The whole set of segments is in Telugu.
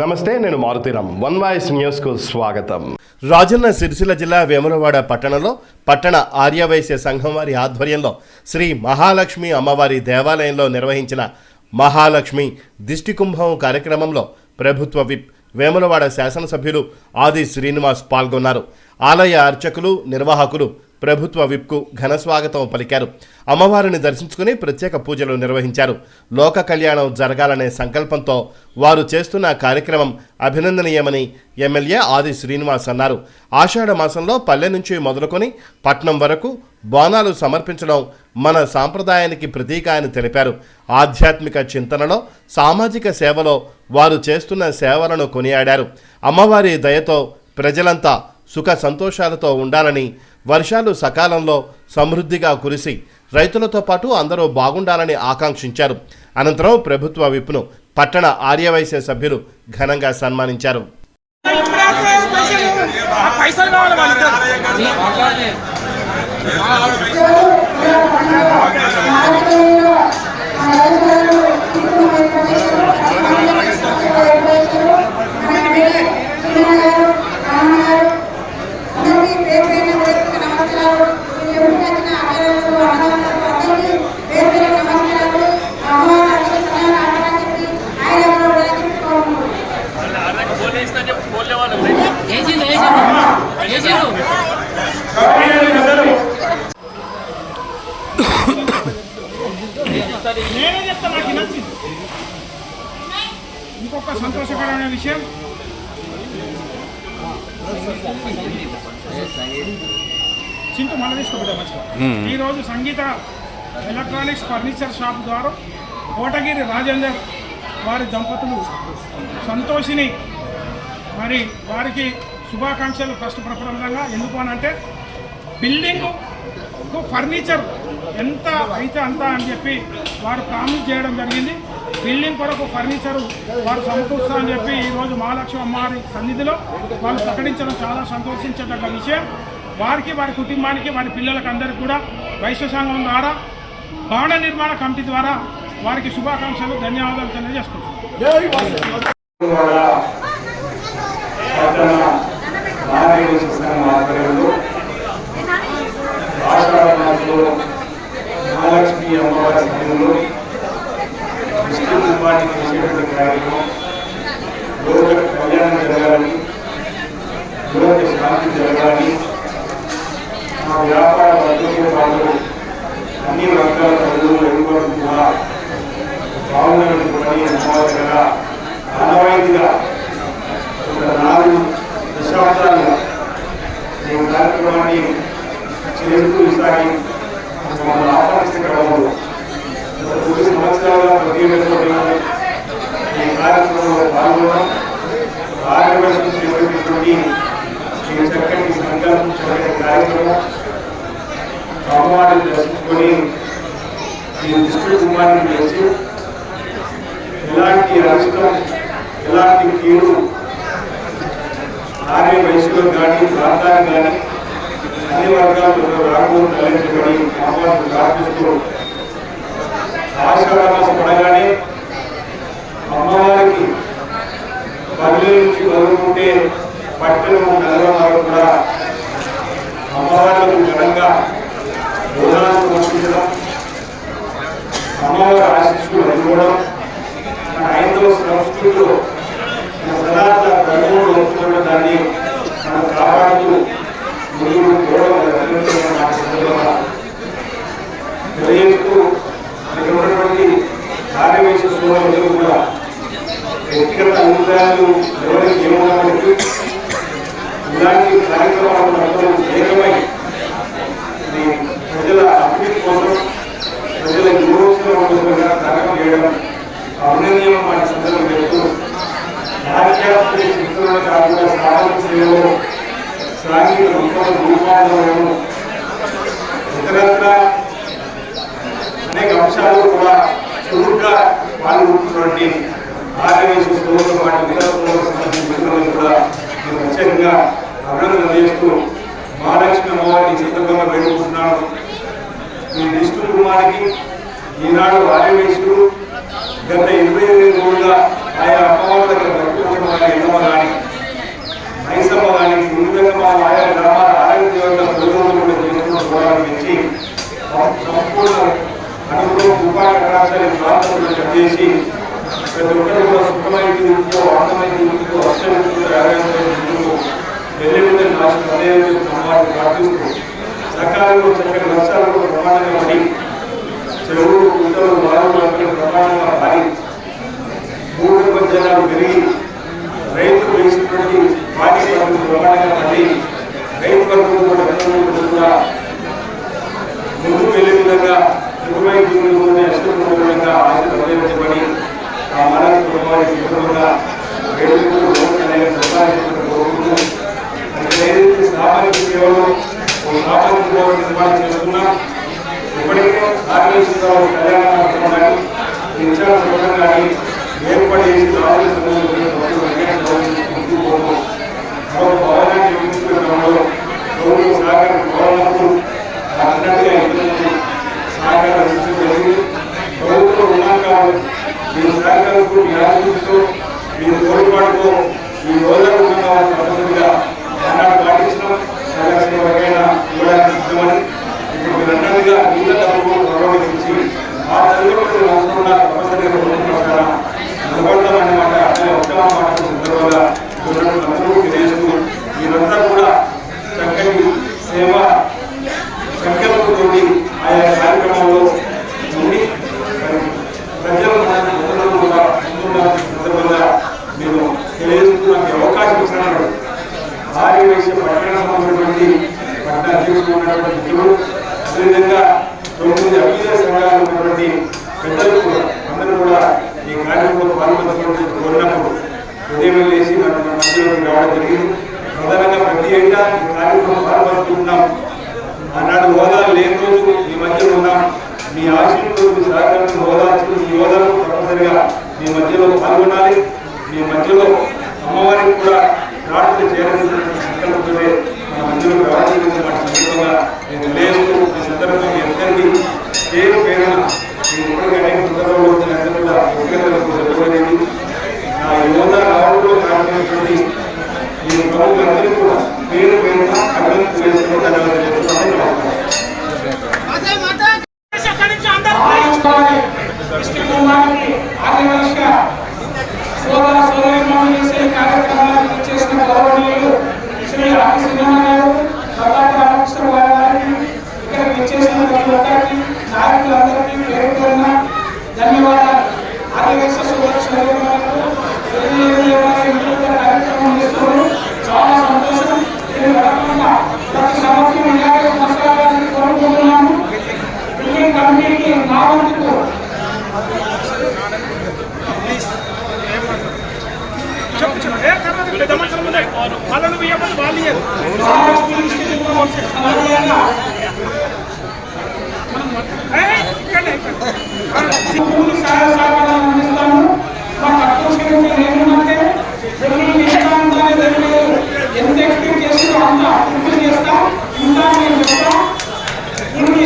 నమస్తే నేను మారుతీరామ్ వన్ వాయిస్ న్యూస్కు స్వాగతం. రాజన్న సిరిసిల్ల జిల్లా వేములవాడ పట్టణంలో పట్టణ ఆర్యవైశ్య సంఘం వారి ఆధ్వర్యంలో శ్రీ మహాలక్ష్మి అమ్మవారి దేవాలయంలో నిర్వహించిన మహాలక్ష్మి దిష్టి కుంభం కార్యక్రమంలో ప్రభుత్వ విప్ వేములవాడ శాసనసభ్యులు ఆది శ్రీనివాస్ పాల్గొన్నారు. ఆలయ అర్చకులు నిర్వాహకులు ప్రభుత్వ విప్కు ఘన స్వాగతం పలికారు. అమ్మవారిని దర్శించుకుని ప్రత్యేక పూజలు నిర్వహించారు. లోక కళ్యాణం జరగాలనే సంకల్పంతో వారు చేస్తున్న కార్యక్రమం అభినందనీయమని ఎమ్మెల్యే ఆది శ్రీనివాస్ అన్నారు. ఆషాఢ మాసంలో పల్లె నుంచి మొదలుకొని పట్నం వరకు బోనాలు సమర్పించడం మన సాంప్రదాయానికి ప్రతీక అని తెలిపారు. ఆధ్యాత్మిక చింతనలో సామాజిక సేవలో వారు చేస్తున్న సేవలను కొనియాడారు. అమ్మవారి దయతో ప్రజలంతా సుఖ సంతోషాలతో ఉండాలని వర్షాలు సకాలంలో సమృద్ధిగా కురిసి రైతులతో పాటు అందరూ బాగుండాలని ఆకాంక్షించారు. అనంతరం ప్రభుత్వ విప్ను పట్టణ ఆర్యవైశ్య సభ్యులు ఘనంగా సన్మానించారు. సంతోషకరమైన విషయం? చింటూ మళ్ళీ తీసుకోబడ్డా మంచిగా. ఈరోజు సంగీత ఎలక్ట్రానిక్స్ ఫర్నిచర్ షాప్ ద్వారా కోటగిరి రాజేందర్ వారి దంపతులు సంతోషిని మరి వారికి శుభాకాంక్షలు ఫస్ట్ ప్రప్రదంగా ఎందుకు అని అంటే బిల్డింగ్ ఫర్నిచర్ ఎంత అయితే అంత అని చెప్పి వారు ప్రామిస్ చేయడం జరిగింది. బిల్డింగ్ కొరకు ఫర్నిచర్ వారు సమకూరుస్తా అని చెప్పి ఈరోజు మహాలక్ష్మి అమ్మవారి సన్నిధిలో వాళ్ళు ప్రకటించడం చాలా సంతోషించదగ్గ విషయం. వారికి వారి కుటుంబానికి వారి పిల్లలకు అందరికీ కూడా వైశ్య సంఘం ద్వారా భవన నిర్మాణ కమిటీ ద్వారా వారికి శుభాకాంక్షలు ధన్యవాదాలు తెలియజేసుకుంటున్నాను మహాలక్ష్మి అమ్మవారి విష్ణు చేసేటువంటి కార్యక్రమం లోక కళ్యాణం జరగాలని లోక శాంతి జరగాలని మా వ్యాపార వర్గంలో పాటు అన్ని వర్గాల ప్రజలు ఎదుర్కోవడం కూడా బాగున్నటువంటి కూడా కదా. ఆనవాయితీగా ఒక నాలుగు దశాబ్దాలుగా ఈ కార్యక్రమాన్ని చేరుతూ సాగి మమ్మల్ని ఆహ్వానించగలము కొద్ది సంవత్సరాలుగా ప్రతి ఈ కార్యక్రమంలో పాల్గొనడం కార్యక్రమం చేపట్టినటువంటి ఈ చక్కటి సంకల్పం చక్కటి కార్యక్రమం. అమ్మవారిని దర్శించుకొని ఈ విష్ణు కుమారుని పిలిచి ఎలాంటి రాష్ట్రం ఎలాంటి కీడు ఆర్య వయసులో కానీ ప్రాంతానికి కానీ అన్ని వర్గాలు రాకుండా తలెత్తబడి అమ్మవారిని ప్రార్థిస్తూ ఆషాఢ పడగానే అమ్మవారికి పల్లె నుంచి పట్టణము నగరం కూడా అమ్మవారికి ఘనంగా బోధాలను పోషించడం అమ్మవారి ఆశీస్సులు అందుకోవడం మన హైందవ సంస్కృతిలో మన సనాతన దాన్ని మనం కాపాడుతూ ముందుకు పోవడం మన అభినందనీయం నా సందర్భంగా తెలియజేస్తూ ఇక్కడ ఉన్నటువంటి కూడా వ్యక్తిగత అభిప్రాయాలు ఎవరికి ఇలాంటి కార్యక్రమాలను అందరూ ఏకమై ప్రజల అభివృద్ధి కోసం ప్రజల యువకుల కోసంగా త్యాగం చేయడం అభినందనీయం మన సందర్భం చెప్తూ రాజకీయ చిత్రుల కాకుండా సామాజిక సేవలో సాంఘిక ఇతరత్ర అనేక అంశాలు కూడా చురుగ్గా పాల్గొంటున్నటువంటి ఆర్యవేశ స్థూలతో పాటు ఇతర కూడా నేను ప్రత్యేకంగా అభినందన చేస్తూ మహాలక్ష్మి అమ్మవారిని చిత్తంగా వేడుకుంటున్నాను ఈ విష్ణు కుమారికి ఈనాడు ఆర్యవేశుడు గత ఇరవై ఎనిమిది రోజులుగా ఆయా అమ్మవారి దగ్గర భక్తులు వారి ఎన్నమ్మ కానీ మైసమ్మ కానీ మా ఆయా గ్రామాల ఆరోగ్య దేవత ప్రజలను కూడా చేసుకున్న పోరాటం ఇచ్చి సంపూర్ణ అనుభవం ఉపాయ ప్రాంతంలో చేసి ప్రతి ఒక్కరు కూడా సుఖమైన ఇంట్లో ఆనందమైన ఇంట్లో అష్టమింట్లో ఆరోగ్యంలో వెళ్ళిపోతే నాశనం అదే అమ్మవారిని ప్రార్థిస్తూ సకాలంలో చక్కని వర్షాలు ప్రమాణంగా పడి చెరువులు కుంటలు బారులు అక్కడ ప్రమాణంగా మారి మూడు పద్యాలు పెరిగి రైతు వేసినటువంటి వాటి పనులు ప్రమాణంగా పడి రైతు వర్గం కూడా కూడా ముందుకు వెళ్ళే విధంగా సుఖమైన జీవనంలోనే అష్టమైన విధంగా ఆశీర్వదించబడి ఆ మానవ కుటుంబాన్ని సుఖంగా వేడుకలు లోకమైన సంపాదించుకుని కోరుకుంటూ ఏదైతే సామాజిక సేవలు ఓ సామాజిక సేవలు నిర్మాణం చేస్తున్నా ఇప్పటికే ఆర్గనైజేషన్ కళ్యాణ కానీ నిత్యాల సంఘం కానీ ఏర్పాటు చేసి రాజుల సంఘంలో మరొక భవనాన్ని నిర్మించుకోవడంలో గౌరవ సహకార భవనాలకు అన్నట్టుగా ఇతరులకు సహకారం అందించడం జరిగింది ప్రభుత్వం ఉన్నాకాలు మీ సహకారంతో మీ ఆశీస్సుతో మీ తోడ్పాటుతో ఈ రోజున ఉన్నాగా తప్పనిసరిగా ఆనాడు పాటించడం సగసేవకైనా ఇవ్వడానికి సిద్ధమని ఇప్పుడు మీరు అన్నట్టుగా నీళ్ళ డబ్బు గౌరవించి ఆ తల్లిదండ్రులు అవసరం ఉన్న తప్పనిసరిగా ప్రభుత్వం ప్రకారం నిలబడతామన్నమాట అనే ఉత్తమ మాట సందర్భంగా అందరూ తెలియజేస్తూ మీరంతా కూడా చక్కని సేవ సంకల్పంతో ఆయా కార్యక్రమంలో ఉండి మరి ప్రజలు మనకు అందరూ కూడా ముందున్న సందర్భంగా నేను తెలియజేస్తూ నాకు ఈ అవకాశం ఇచ్చినాడు ఆర్య వైశ్య పట్టణ సంబంధించినటువంటి పట్టణ అధ్యక్షుడు ఉన్నటువంటి మిత్రులు అదేవిధంగా తొమ్మిది అభ్యుదయ సంఘాలు ఉన్నటువంటి పెద్దలు కూడా అందరూ కూడా ఈ కార్యక్రమంలో పాల్గొన్నటువంటి కోరినప్పుడు ఉదయం లేచి మన మన మధ్యలోకి రావడం జరిగింది ప్రధానంగా ప్రతి ఏటా ఈ కార్యక్రమం పాల్పంచుకుంటున్నాం ఆనాడు హోదాలు లేని రోజు మీ మధ్యలో ఉన్నాం మీరు ఆశీర్వాదం సహకారం హోదాలు తప్పనిసరిగా మీ మధ్యలో పాల్గొనాలి. మీ మధ్యలో అమ్మవారికి కూడా ప్రార్థన చేయాల్సినటువంటి సంకల్పంతోనే మన మధ్యలో రావాల్సిన సందర్భంగా నేను ఈ సందర్భంగా మీ అందరికీ పేరు పేరున మీ ఇప్పటికీ అనేక సందర్భంలో వచ్చిన అందరూ కూడా వ్యక్తిగతంగా చెప్పబడింది నా యువత రావడంలో కారణమైనటువంటి కూడా పేరు పేరున అభివృద్ధి చేసుకుని ధన్యవాదాలు చెప్తున్నాను నమస్కారం అక్కడి నుంచి అందరూ ఇష్టకుమారికి ఆదివాసిక సోదర సోదరిమణులు చేసే కార్యక్రమాలకు చేసిన గౌరవనీయులు శ్రీ రామసింహ గారు ప్రతాప్ రామకృష్ణ గారు గారికి ఇక్కడ విచ్చేసిన ప్రతి ఒక్కరికి నాయకులందరికీ పేరు పేరున ధన్యవాదాలు ఆదివాసీ సోదర సోదరిమణులకు కార్యక్రమం చేస్తున్నారు చాలా సంతోషం ఇది కాకుండా ప్రతి సంవత్సరం ఇలాగే కొనసాగాలని కోరుకుంటున్నాము బిల్డింగ్ కమిటీకి నా వంతుకు చెప్పు చెప్పు ఏ కర్ణాటక పెద్ద మనుషుల ముందే మళ్ళీ నువ్వు ఇవ్వమని వాళ్ళు ఇయ్యరు. ఏయ్, ఇక్కడే, ఇక్కడే. పూర్తి సహాయ సహకారాలు అందిస్తాము మా తక్కువ శ్రేణి ఏమంటే బిల్డింగ్ ఎంత ఉండాలి తెలియదు ఎంత ఎక్స్పెక్ట్ చేస్తుందో అంత పూర్తి చేస్తాం ఇంకా మేము చెప్తాం దీనికి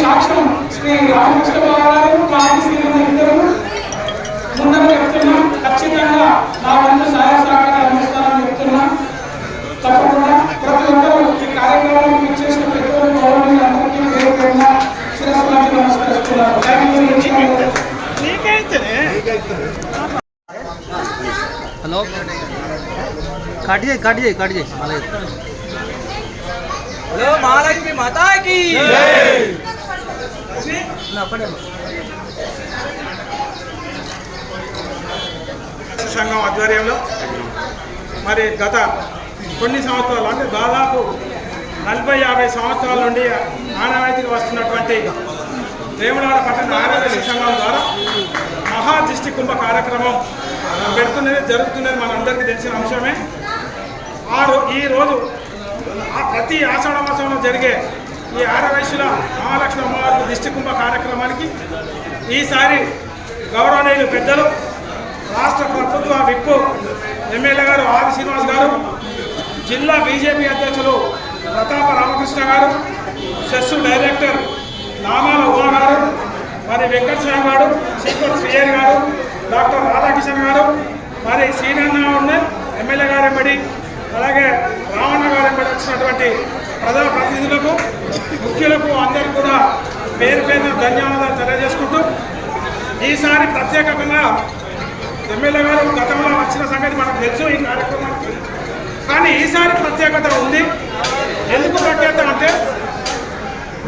సాక్ష్యం శ్రీ రామకృష్ణ బాబు గారు క్రాంతి శ్రీ ఇద్దరు ముందర చెప్తున్నాం ఖచ్చితంగా నా వంతు సహాయ సహకారాలు అందిస్తానని చెప్తున్నాం తప్పకుండా ప్రతి ఒక్కరూ ఈ కార్యక్రమానికి ఇచ్చేసిన ప్రతి ఒక్కరు గౌరవనీయులు అందరికీ పేరు పేరున శిరస్సు వంచి నమస్కరిస్తున్నాను థ్యాంక్ యూ ఇచ్చిన నీకే ఇచ్చేనే. హలో కట్ చేయి కట్ చేయి కట్ చేయి మళ్ళీ హలో మహాలక్ష్మి మాతాకి! సంఘం ఆధ్వర్యంలో మరి గత కొన్ని సంవత్సరాలు అంటే దాదాపు నలభై యాభై సంవత్సరాల నుండి ఆనవాయితీగా వస్తున్నటువంటి వేములవాడ పట్టణ ఆరోగ్య సంఘం ద్వారా మహా దిష్టి కుంభ కార్యక్రమం పెడుతున్నది జరుగుతున్నది మనందరికీ తెలిసిన అంశమే. ఆ రో ఈ రోజు ఆ ప్రతి ఆషాఢ మాసంలో జరిగే ఈ ఆరవయసుల మహాలక్ష్మి అమ్మవారి దిష్టి కుంభ కార్యక్రమానికి ఈసారి గౌరవనీయులు పెద్దలు రాష్ట్ర ప్రభుత్వ విప్పు ఎమ్మెల్యే గారు ఆది శ్రీనివాస్ గారు జిల్లా బీజేపీ అధ్యక్షులు ప్రతాప రామకృష్ణ గారు సెస్ డైరెక్టర్ నామాల ఉమా గారు మరి వెంకటస్వామి గారు చీకోటి శ్రీయర్ గారు డాక్టర్ రాధాకిషన్ గారు మరి శ్రీనారాయణ ఎమ్మెల్యే గారు ఎంబడి అలాగే రావణ గారు వెంబడి వచ్చినటువంటి ప్రజా ప్రతినిధులకు ముఖ్యులకు అందరికీ కూడా పేరు పేరు ధన్యవాదాలు తెలియజేసుకుంటూ ఈసారి ప్రత్యేకంగా ఎమ్మెల్యే గారు గతంలో వచ్చిన సంగతి మనకు తెలుసు ఈ కార్యక్రమానికి. కానీ ఈసారి ప్రత్యేకత ఉంది. ఎందుకు ప్రత్యేకత అంటే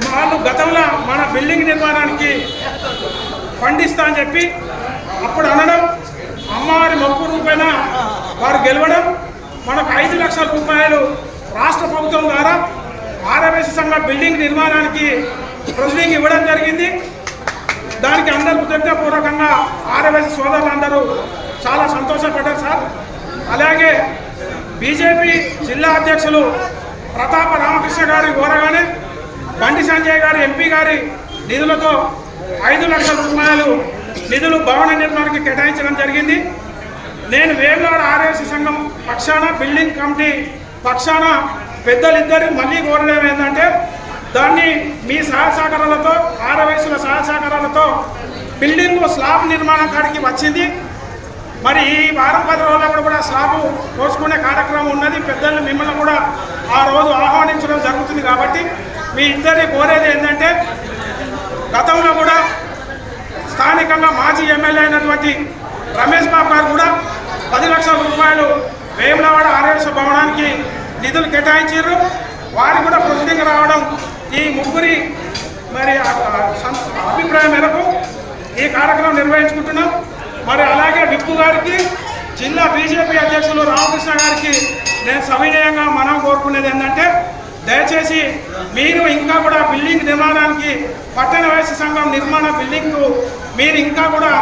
వాళ్ళు గతంలో మన బిల్డింగ్ నిర్మాణానికి ఫండ్ ఇస్తా అని చెప్పి అప్పుడు అనడం అమ్మవారి మొక్కు రూపైన వారు గెలవడం మనకు ఐదు లక్షల రూపాయలు రాష్ట్ర ప్రభుత్వం ద్వారా ఆర్ఎంఎస్ సంఘ బిల్డింగ్ నిర్మాణానికి ప్రొసీడింగ్ ఇవ్వడం జరిగింది. దానికి అందరూ కృతజ్ఞపూర్వకంగా ఆర్ఎంఎస్ సోదరులందరూ చాలా సంతోషపడ్డారు సార్. అలాగే బీజేపీ జిల్లా అధ్యక్షులు ప్రతాప రామకృష్ణ గారి కోరగానే బండి సంజయ్ గారి ఎంపీ గారి నిధులతో ఐదు లక్షల రూపాయలు నిధులు భవన నిర్మాణానికి కేటాయించడం జరిగింది. నేను వేమనాడు ఆర్ఎస్ సంఘం పక్షాన బిల్డింగ్ కమిటీ పక్షాన పెద్దలిద్దరు మళ్ళీ కోరడం ఏంటంటే దాన్ని మీ సహాయ సహకారాలతో ఆర్ఎస్ల సహకారాలతో బిల్డింగ్ స్లాబ్ నిర్మాణం కాడికి వచ్చింది. మరి ఈ వారం పది రోజుల్లో కూడా స్లాబ్ పోసుకునే కార్యక్రమం ఉన్నది. పెద్దలు మిమ్మల్ని కూడా ఆ రోజు ఆహ్వానించడం జరుగుతుంది కాబట్టి మీ ఇద్దరిని కోరేది ఏంటంటే గతంలో కూడా స్థానికంగా మాజీ ఎమ్మెల్యే అయినటువంటి రమేష్ బాబు గారు కూడా పది లక్షల రూపాయలు వేములవాడ ఆర్ఎస్ భవనానికి నిధులు కేటాయించారు. వారు కూడా ప్రొసీడింగ్ రావడం ఈ ముగ్గురి మరి అభిప్రాయం మేరకు ఈ కార్యక్రమం నిర్వహించుకుంటున్నాం. మరి అలాగే విప్పు గారికి జిల్లా బీజేపీ అధ్యక్షులు రామకృష్ణ గారికి నేను సవినయంగా మనం కోరుకునేది ఏంటంటే దయచేసి మీరు ఇంకా కూడా బిల్డింగ్ నిర్మాణానికి పట్టణ వయసు సంఘం నిర్మాణ బిల్డింగ్ మీరు ఇంకా కూడా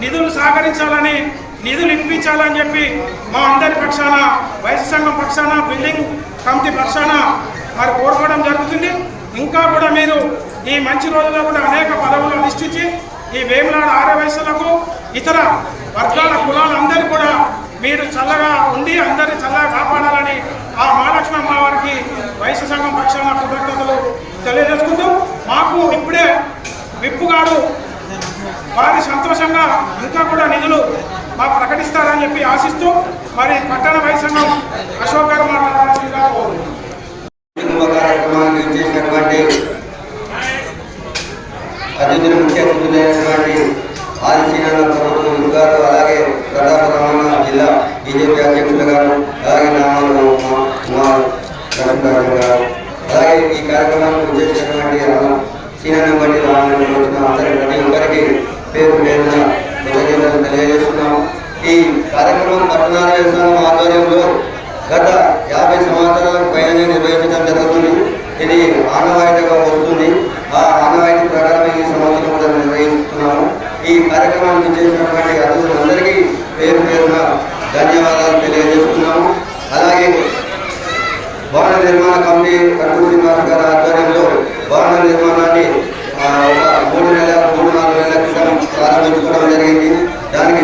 నిధులు సహకరించాలని నిధులు ఇప్పించాలని చెప్పి మా అందరి పక్షాన వైద్య సంఘం పక్షాన బిల్డింగ్ కమిటీ పక్షాన మరి కోరుకోవడం జరుగుతుంది. ఇంకా కూడా మీరు ఈ మంచి రోజుల్లో కూడా అనేక పదవులు అనుష్ఠించి ఈ వేములాడ ఆర్య ఇతర వర్గాల కులాలందరూ కూడా మీరు చల్లగా ఉండి అందరినీ చల్లగా కాపాడాలని ఆ మహాలక్ష్మి అమ్మవారికి వైశ్య సంఘం పక్షాన కృతజ్ఞతలు తెలియజేసుకుంటూ మాకు ఇప్పుడే విప్పుగాడు వారి సంతోషంగా ఇంకా కూడా నిధులు మాకు ప్రకటిస్తారని చెప్పి ఆశిస్తూ మరి పట్టణ వైసంగం అశోక్ గారు మాట్లాడాల్సిందిగా కుటుంబ చేసినటువంటి అతిథులు ముఖ్య అతిథులైనటువంటి ఆదిశీనాల ప్రభుత్వం గారు అలాగే ప్రతాప రమణ జిల్లా బీజేపీ అధ్యక్షులు గారు అలాగే నామాలు కుమార్ గారు అలాగే ఈ కార్యక్రమానికి చేసినటువంటి సీనియర్ బట్టి రావాలని అందరి పేరు పేరున కృతజ్ఞతలు తెలియజేస్తున్నాము. ఈ కార్యక్రమం పట్టణాల ఆధ్వర్యంలో గత యాభై సంవత్సరాల పైన నిర్వహించడం జరుగుతుంది. ఇది ఆనవాయితీగా వస్తుంది. ఆ ఆనవాయితీ ప్రకారం ఈ సంవత్సరం కూడా నిర్వహిస్తున్నాము. ఈ కార్యక్రమాన్ని చేసినటువంటి అతిథులందరికీ పేరు పేరున ధన్యవాదాలు తెలియజేస్తున్నాము. అలాగే భవన నిర్మాణ కమిటీ కట్టు శ్రీనివాస్ గారి ఆధ్వర్యంలో భవన నిర్మాణాన్ని ఒక మూడు నెలల మూడు నాలుగు జరిగింది. దానికి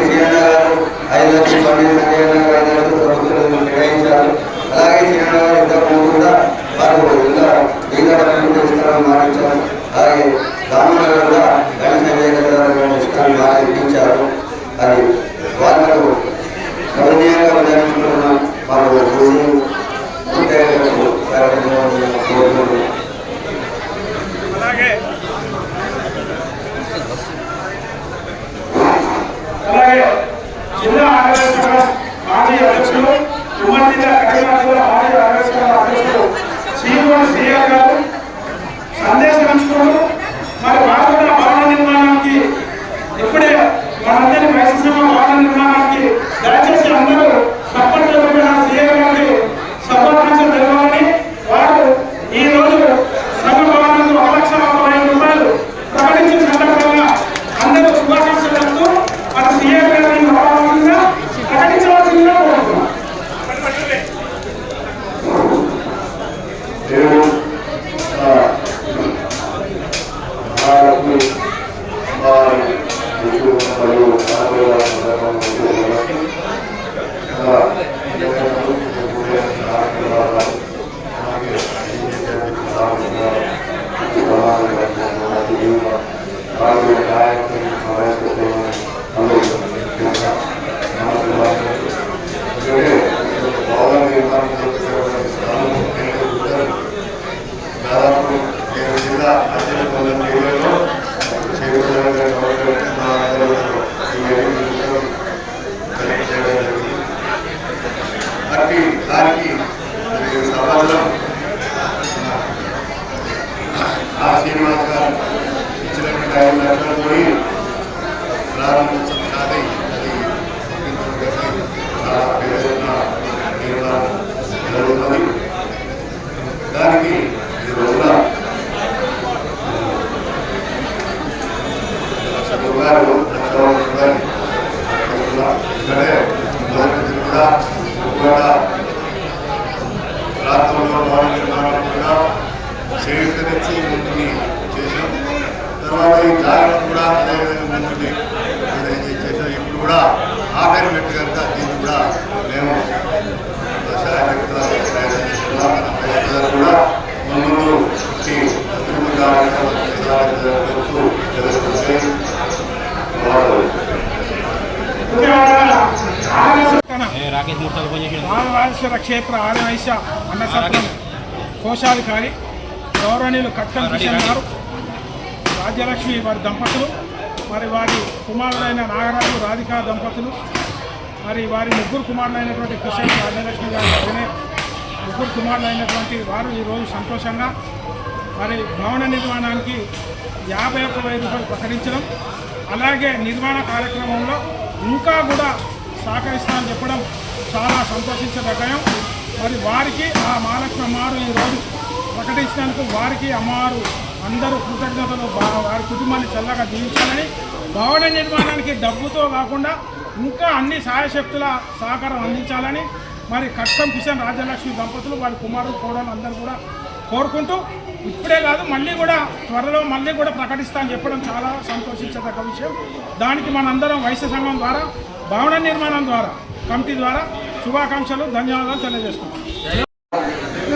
Amém. Aquí. చేయూతనిచ్చి ముందుని చేసాం తర్వాత ఈ జాగ్రత్త కూడా అదేవిధంగా ముందుని చేసాం ఇప్పుడు కూడా ఆఖరి మెట్టు కనుక దీన్ని కూడా మేము కూడా జరుగుతూ జరుగుతుంది రామవారేశ్వర క్షేత్ర అన్నసత్రం కోశాధికారి గౌరవనీయులు కట్టం కిషన్ గారు రాజ్యలక్ష్మి వారి దంపతులు మరి వారి కుమారులైన నాగరాజు రాధికా దంపతులు మరి వారి ముగ్గురు కుమారులైనటువంటి కిషన్ రాజ్యలక్ష్మి గారి ముగ్గురు కుమారులైనటువంటి వారు ఈరోజు సంతోషంగా మరి భవన నిర్మాణానికి యాభై ఒక్క వెయ్యి రూపాయలు ప్రకటించడం అలాగే నిర్మాణ కార్యక్రమంలో ఇంకా కూడా సహకరిస్తామని చెప్పడం చాలా సంతోషించదగ్గం మరి వారికి ఆ మహాలక్ష్మి అమ్మవారు ఈరోజు ప్రకటించినందుకు వారికి అమ్మవారు అందరూ కృతజ్ఞతలు వారి కుటుంబాన్ని చల్లగా జీవించాలని భవన నిర్మాణానికి డబ్బుతో కాకుండా ఇంకా అన్ని సాయశక్తుల సహకారం అందించాలని మరి కష్టం కిషన్ రాజలక్ష్మి దంపతులు వారి కుమారుడు కోడలు అందరూ కూడా కోరుకుంటూ ఇప్పుడే కాదు మళ్ళీ కూడా త్వరలో మళ్ళీ కూడా ప్రకటిస్తా అని చెప్పడం చాలా సంతోషించదగ్గ విషయం. దానికి మనందరం వైశ్య సంఘం ద్వారా భవన నిర్మాణం ద్వారా కమిటీ ద్వారా శుభాకాంక్షలు ధన్యవాదాలు తెలియజేసుకుంటాం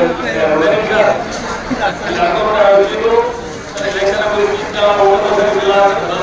Kita akan melakukan itu. Saya akan mau jawapan untuk bilangan.